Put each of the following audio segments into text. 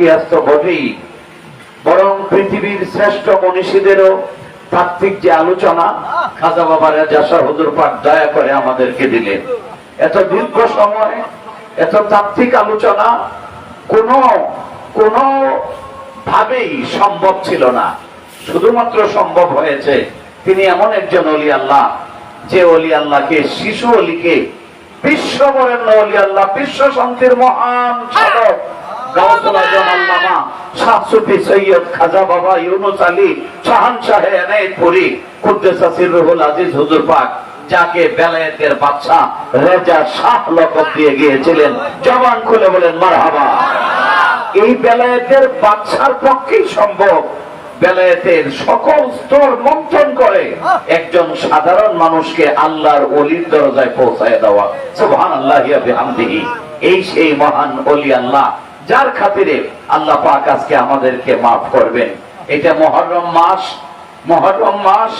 ইতিহাস বটেই। বরং পৃথিবীর শ্রেষ্ঠ মনীষীদেরও তাত্ত্বিক যে আলোচনা, খাজা বাবা রাজা শাহ হুজুর পাক দয়া করে আমাদেরকে দিলেন। এত দীর্ঘ সময়, এত তাত্ত্বিক আলোচনা ভাবেই সম্ভব ছিল না। শুধুমাত্র সম্ভব হয়েছে, তিনি এমন একজন অলি আল্লাহ, যে অলি আল্লাহকে, শিশু অলিকে, বিশ্ব বরেণ্য অলি আল্লাহ, বিশ্ব শান্তির মহান সাধক জবান খুলে বলেন, মারহাবা। এই বেলায়েতের বাদশার পক্ষেই সম্ভব। বেলায়েতের সকল স্তর মন্থন করে একজন সাধারণ মানুষকে আল্লাহর অলির দরজায় পৌঁছায় দেওয়া। সুবহান আল্লাহ বিহামদিহি। এই সেই মহান অলি আল্লাহ। যার খাতিরে আল্লাহ পাক আজকে আমাদেরকে মাফ করবেন। এটা মহরম মাস। মহরম মাস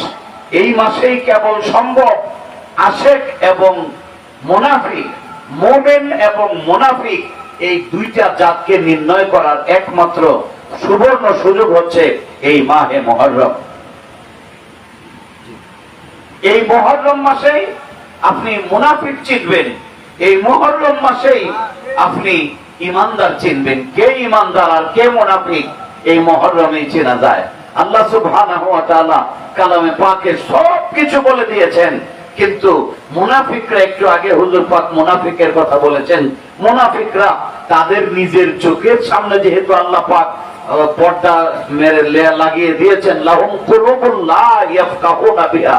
এই মাসেই কেবল সম্ভব। আশেক এবং মুনাফিক, মোমেন এবং মুনাফিক এই দুইটা জাতকে নির্ণয় করার একমাত্র সুবর্ণ সুযোগ হচ্ছে এই মাহে মহরম। এই মহরম মাসেই আপনি মুনাফিক চিনবেন। এই মহরম মাসেই আপনি ইমানদার চিনবেন, কে ইমানদার আর কে মুনাফিক, এই মহরমেই চেনা যায়। আল্লাহ সুবহানাহু ওয়া তাআলা কালামে পাকে সব কিছু বলে দিয়েছেন, কিন্তু মুনাফিকরা একটু আগে হুজুর পাক মুনাফিকের কথা বলেছেন। মুনাফিকরা তাদের নিজের চোখের সামনে যেহেতু আল্লাহ পাক পর্দা মেরে লাগিয়ে দিয়েছেন, লাহুম কুলুবুন লা ইয়াফকাহুনা বিহা।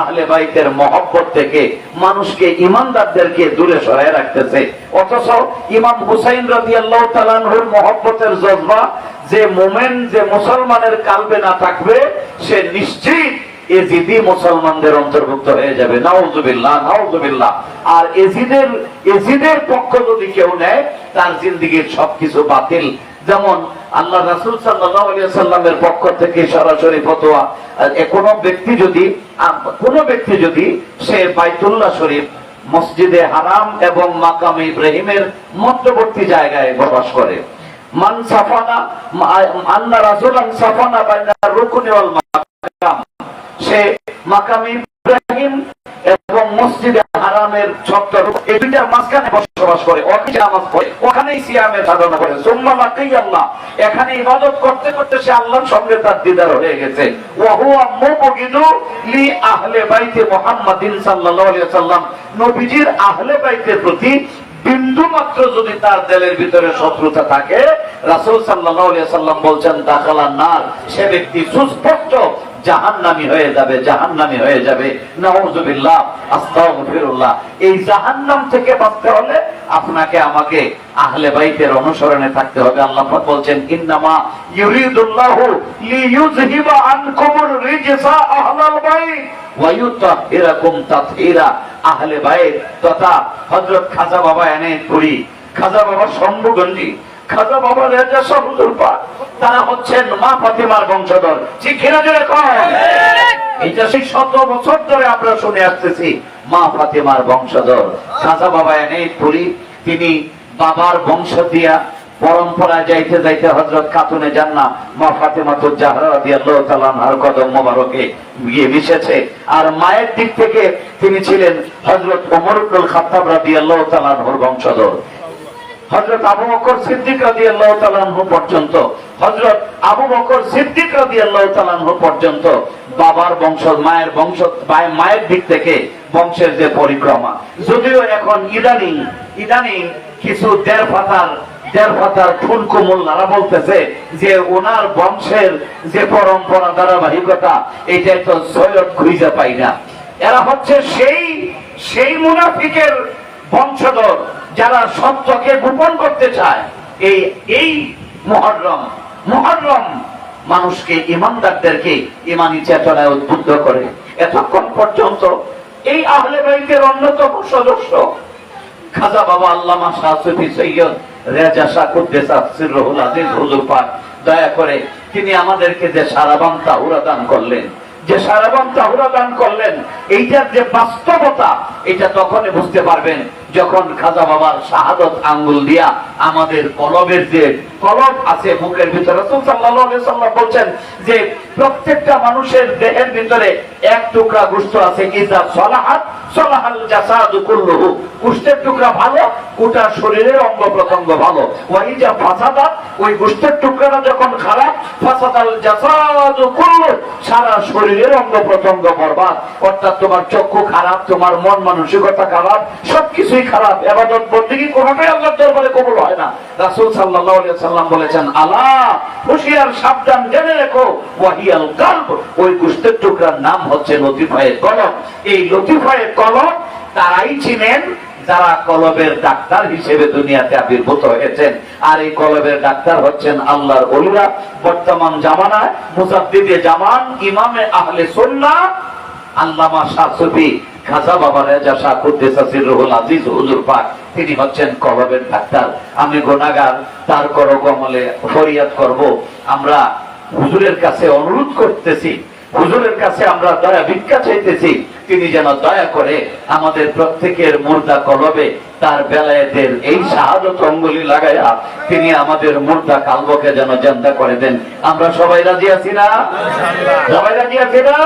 আহলে বাইতের মহব্বত থেকে মানুষকে ইমানদারদেরকে দূরে সরায় রাখতেছে। অথচ ইমাম হুসাইন রাদিয়াল্লাহু তাআলার মহব্বতের জজবা, যে মোমেন, যে মুসলমানের কালবে না থাকবে, সে নিশ্চিত এজিদি মুসলমানদের অন্তর্ভুক্ত হয়ে যাবে। নাউজুবিল্লাহ নাউজুবিল্লাহ। আর এজিদের এজিদের পক্ষ যদি কেউ নেয়, তার সবকিছু বাতিল। যেমন আল্লাহ রাসূল সাল্লামের পক্ষ থেকে সরাসরি ফতোয়া কোনো ব্যক্তি যদি কোনো ব্যক্তি যদি সে বাইতুল্লাহ শরীফ, মসজিদে হারাম এবং মাকাম ইব্রাহিমের মধ্যবর্তী জায়গায় বসবাস করে। মান সাফানা আন্না রাসূলান সাফানা বাইনা রুকুনি সে মাকাম ইব্রাহিম এবং মসজিদে হারামের চত্বর এই দুইটার মাঝখানে বসবাস করে ওখানে নামাজ পড়ে, ওখানেই সিয়ামের সাধনা করে। সুম্মা লাকাই আল্লাহ এখানে ইবাদত করতে করতে সে আল্লাহর সঙ্গে তার দিদার হয়ে গেছে। ওয়া হুয়া মুবগিদু লি আহলে বাইতে মুহাম্মাদিন সাল্লাল্লাহু আলাইহি সাল্লাম নবীজির আহলে বাইতের প্রতি বিন্দু মাত্র যদি তার দিলের ভিতরে শত্রুতা থাকে, রাসূল সাল্লাল্লাহু আলাইহি সাল্লাম বলছেন, দাখালান নার। সে ব্যক্তি সুস্পষ্ট জাহান্নামী হয়ে যাবে, জাহান্নামী হয়ে যাবে। নাউজুবিল্লাহ, আস্তাগফিরুল্লাহ। এই জাহান্নাম থেকে বাঁচতে হলে আপনাকে আমাকে আহলে বাইতের অনুসরণে থাকতে হবে। আল্লাহ বলছেন, ইন্নামা ইউরিদুল্লাহু লিইউযহিবা আনকুমুর রিজসা আহলাল বাইত ওয়া ইউতাহিরাকুম তাতহীরা। আহলে বাইত তথা হযরত খাজা বাবা এনায়েতপুরি খাজা বাবা শম্ভুগঞ্জি খাজা বাবা রেজা শাহুজুর পাক তারা হচ্ছেন মা ফাতিমার বংশধর। জোরে কন? এটা সেই শত বছর ধরে আমরা শুনে আসতেছি মা ফাতিমার বংশধর। খাজা বাবা এনায়েতপুরি তিনি বাবার বংশ দিয়া পরম্পরায় যাইতে যাইতে হযরত খাতুনে জান্নাহ মা ফাতেমা তো জাহরা রাদিয়াল্লাহু তাআলা আনহার কদম মোবারকে গিয়ে মিশেছে। আর মায়ের দিক থেকে তিনি ছিলেন হজরত ওমর ইবনুল খাত্তাব রাদিয়াল্লাহু তাআলা আনহুর বংশধর। হযরত আবু সিদ্দিক তাআলা আনহু পর্যন্ত, হযরত আবু সিদ্দিক তাআলা আনহু পর্যন্ত বাবার বংশ, মায়ের বংশ, মায়ের- দিক থেকে বংশের যে পরিক্রমা। যদিও এখন ইদানিং ইদানিং কিছু দেড় পাতার দেড় পাতার বলতেছে যে ওনার বংশের যে পরম্পরা, ধারাবাহিকতা, এটাই তো সৈয়দ খুঁজে পাই না। এরা হচ্ছে সেই সেই মুনাফিকের বংশধর। যারা সত্যকে গোপন করতে চায়, এই এই মহরম মহরম মানুষকে, ইমানদারদেরকে ইমানি চেতনায় উদ্বুদ্ধ করে। এতক্ষণ পর্যন্ত এই আহলে বাইতের অন্যতম সদস্য খাজা বাবা আল্লামা শাহ সুফি সৈয়দ রেজা শাহ কুদ্দেসা সিররুল আজিজ হুজুর পাক, দয়া করে তিনি আমাদেরকে যে সারাবান তাহুরা দান করলেন, যে সারাবান তাহুরা দান করলেন, এইটার যে বাস্তবতা, এটা তখনই বুঝতে পারবেন যখন খাজা বাবার শাহাদত আঙ্গুল দিয়া আমাদের কলবের যে কলব আছে মুখের ভিতরে বলছেন যে প্রত্যেকটা মানুষের দেহের ভিতরে এক টুকরা গোশত আছে ইজা সলাহাত? সলাহাল গোশতের টুকরা ভালো, গোটা শরীরের অঙ্গ প্রত্যঙ্গ ভালো। ওয়াইজা ফাসাদা ওই গোশতের টুকরাটা যখন খারাপ, ফাসাদাল কুল্লু সারা শরীরের অঙ্গ প্রত্যঙ্গ বরবাদ। অর্থাৎ তোমার চক্ষু খারাপ, তোমার মন মানসিকতা খারাপ, সবকিছুই খারাপ এবাদত বন্দিগি আল্লাহর দরবারে কবুল হয় না। রাসূল সাল্লাল্লাহু আলাইহি সাল্লাম বলেছেন আলা হুশিয়ার সাবধান জেনে রেখো, ওয়াহিয়াল ওই টুকরার নাম হচ্ছে কলম। এই কলম তারাই চিনেন যারা কলবের ডাক্তার হিসেবে দুনিয়াতে আবির্ভূত হয়েছেন। আর এই কলবের ডাক্তার হচ্ছেন আল্লাহর ওলিরা। বর্তমান জামানায় মুজাদ্দিদে জামান, ইমামে আহলে সুন্নাহ, আল্লামা শাহ সুফি খাজা বাবা রেজা শাহ কুদ্দেসাসির রুহুল আজিজ হুজুর পাক তিনি হচ্ছেন কলবের ডাক্তার। আমি গোনাগার তার কর কমলে ফরিয়াদ করব। আমরা হুজুরের কাছে অনুরোধ করতেছি হুজুরের কাছে আমরা দয়া ভিক্ষা চাইতেছি। তিনি যেন দয়া করে আমাদের প্রত্যেকের মুর্দা কলবে তার বেলায়েতের এই শাহাদত অঙ্গুলি লাগাইয়া তিনি আমাদের মুর্দা কালবকে যেন জান্দা করে দেন। আমরা সবাই রাজি আছি না? সবাই রাজি আছি না?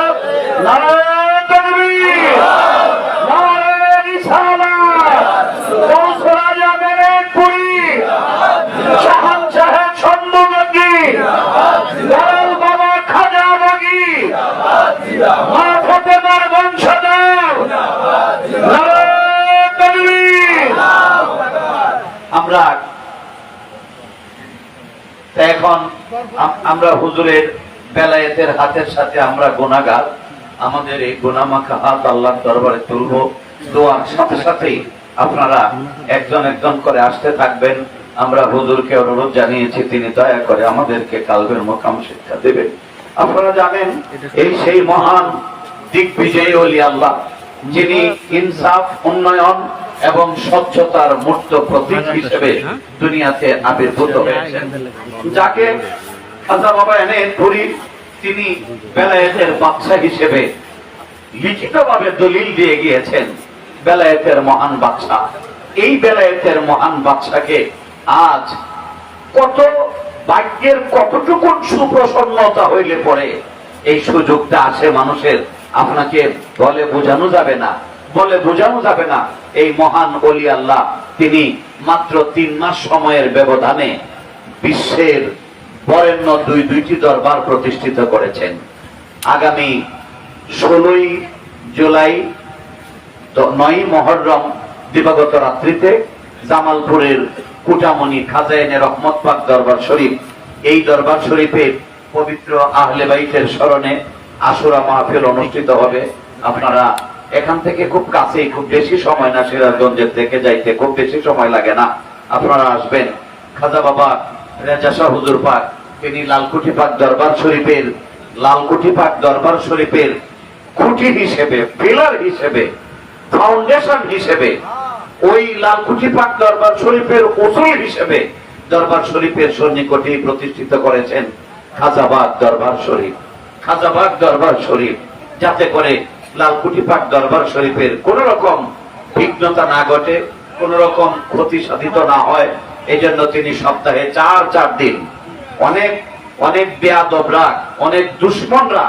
নারায়ণ আমরা এখন আমরা হুজুরের বেলায়েতের হাতের সাথে আমরা গোনাগার আমাদের এই গুনামাখা হাত আল্লাহর দরবারে তুলব। দোয়ার সাথে সাথেই আপনারা একজন একজন করে আসতে থাকবেন। আমরা হুজুরকে অনুরোধ জানিয়েছি, তিনি দয়া করে আমাদেরকে কালবের মোকাম শিক্ষা দেবেন। আপনারা জানেন, এই সেই মহান দিগ্বিজয়ী অলি আল্লাহ, যিনি ইনসাফ, উন্নয়ন এবং স্বচ্ছতার মূর্ত প্রতীক হিসেবে দুনিয়াতে আবির্ভূত হয়েছেন। যাকে খাজা বাবা এনে ধরি তিনি বেলায়েতের বাদশা হিসেবে লিখিতভাবে দলিল দিয়ে গিয়েছেন, বেলায়েতের মহান বাদশা এই বেলায়েতের মহান বাদশাকে আজ কত ভাগ্যের কতটুকু সুপ্রসন্নতা হইলে পরে এই সুযোগটা আসে মানুষের। আপনাকে বলে বোঝানো যাবে না, বলে বোঝানো যাবে না। এই মহান অলি আল্লাহ, তিনি মাত্র তিন মাস সময়ের ব্যবধানে বিশ্বের বরেণ্য দুই দুইটি দরবার প্রতিষ্ঠিত করেছেন। আগামী ষোলোই জুলাই নয় মহরম দিবাগত রাত্রিতে জামালপুরের কুটামণি খাজাইনে রহমত পাক দরবার শরীফ। এই দরবার শরীফের পবিত্র আহলে বাইতের স্মরণে আশুরা মাহফিল অনুষ্ঠিত হবে। আপনারা এখান থেকে খুব কাছেই খুব বেশি সময় না, সিরাজগঞ্জের থেকে যাইতে খুব বেশি সময় লাগে না। আপনারা আসবেন। খাজা বাবা রেজা শাহ হুজুর পাক, তিনি লালকুঠি পাক দরবার শরীফের, লালকুঠি পাক দরবার শরীফের খুঁটি হিসেবে পিলার হিসেবে, ফাউন্ডেশন হিসেবে ওই লালকুঠি পাক দরবার শরীফের ওসুল হিসেবে দরবার শরীফের সন্নিকটে প্রতিষ্ঠিত করেছেন খাজাবাগ দরবার শরীফ। খাজাবাগ দরবার শরীফ, যাতে করে লালকুঠি পাক দরবার শরীফের কোন রকম বিঘ্নতা না ঘটে, কোন রকম ক্ষতি সাধিত না হয় এই জন্য তিনি সপ্তাহে চার চার দিন অনেক অনেক বেয়াদবরা, অনেক দুশ্মনরা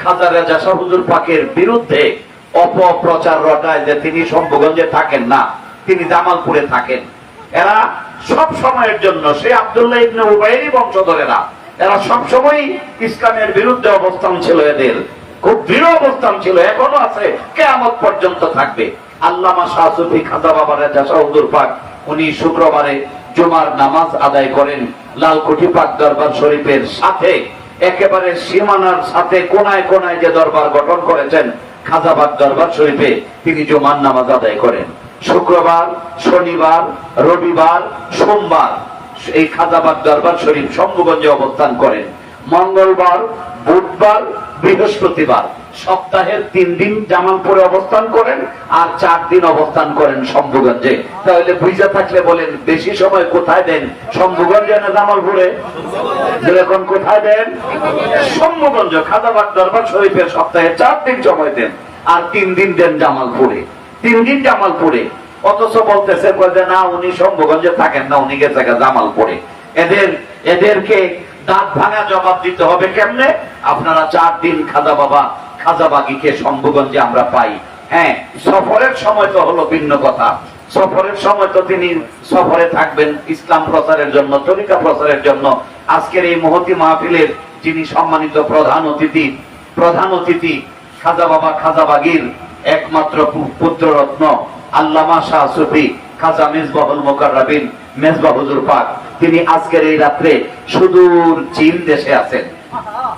খাজা রাজা শাহ হুজুর পাকের বিরুদ্ধে অপপ্রচার রটায় যে তিনি শম্ভুগঞ্জে থাকেন না, তিনি জামালপুরে থাকেন। এরা সব সময়ের জন্য, সে আব্দুল্লাহ ইবনে উবাইরি বংশধরেরা, এরা সব সময় ইসলামের বিরুদ্ধে অবস্থান ছিল এদের। খুব দৃঢ় অবস্থান ছিল, এখনও আছে, কেয়ামত পর্যন্ত থাকবে। আল্লামা শাহ সুফি খাজা বাবা রাজা শাহ পাক, উনি শুক্রবারে জুমার নামাজ আদায় করেন লালকুঠি পাক দরবার শরীফের সাথে, একেবারে সীমানার সাথে কোনায় কোনায় যে দরবার গঠন করেছেন খাজাবাদ দরবার শরীফে তিনি জুমার নামাজ আদায় করেন। শুক্রবার, শনিবার, রবিবার, সোমবার এই খাজাবাদ দরবার শরীফ শম্ভুগঞ্জে অবস্থান করেন। মঙ্গলবার, বুধবার, বৃহস্পতিবার। সপ্তাহের তিন দিন জামালপুরে অবস্থান করেন আর চার দিন অবস্থান করেন শম্ভুগঞ্জে। তাহলে বুঝা থাকলে বলেন, বেশি সময় কোথায় দেন? শম্ভুগঞ্জে না জামালপুরে? এখন কোথায় দেন? শম্ভুগঞ্জ খাদাবাদ দরবার শরীফের সপ্তাহে চার দিন সময় দেন, আর তিন দিন দেন জামালপুরে। তিন দিন জামালপুরে। অথচ বলতেছে যে, না, উনি শম্ভুগঞ্জে থাকেন না, উনি গেছে জামালপুরে। এদের, এদেরকে দাঁত ভাঙা জবাব দিতে হবে কেমনে? আপনারা চার দিন খাজা বাবা খাজা বাগিকে শম্ভুগঞ্জে আমরা পাই। হ্যাঁ সফরের সময় তো হলো ভিন্ন কথা। সফরের সময় তো তিনি সফরে থাকবেন ইসলাম প্রচারের জন্য, তরিকা প্রচারের জন্য। আজকের এই মহতি মাহফিলের যিনি সম্মানিত প্রধান অতিথি প্রধান অতিথি খাজা বাবা, খাজা বাগির একমাত্র পু- পুত্ররত্ন আল্লামা শাহ সুফি, খাজা মেজবাহুল মোকাররাবিন মেজবা হুজুর পাক। তিনি আজকের এই রাত্রে সুদূর চীন দেশে আছেন।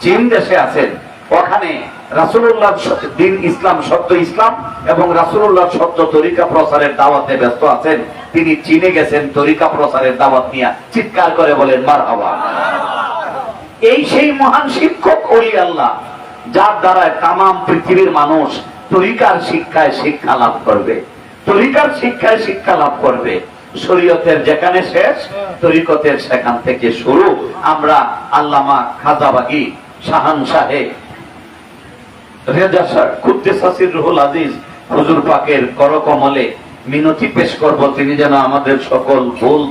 চীন দেশে আছেন। ওখানে রাসূলুল্লাহ স- দিন ইসলাম সত্য ইসলাম এবং রাসূলুল্লাহ সত্য তরিকা প্রচারের দাওয়াতে ব্যস্ত আছেন। তিনি চীনে গেছেন, তরিকা প্রচারের দাওয়াত নিয়ে চিৎকার করে বলেন, মারহাবা। এই সেই মহান শিক্ষক ওলি আল্লাহ, যার দ্বারা তাম পৃথিবীর মানুষ তরিকার শিক্ষায় শিক্ষা লাভ করবে। তরিকার শিক্ষায় শিক্ষা লাভ করবে। শরীয়তের যেখানে শেষ, তরিকতের সেখান থেকে শুরু। আমরা আল্লামা খাজাবাগি শাহান সাহেব রুহুল আজিজ হুজুর পাকের করকমলে মিনতি পেশ করব তিনি যেন আমাদের সকল ভুল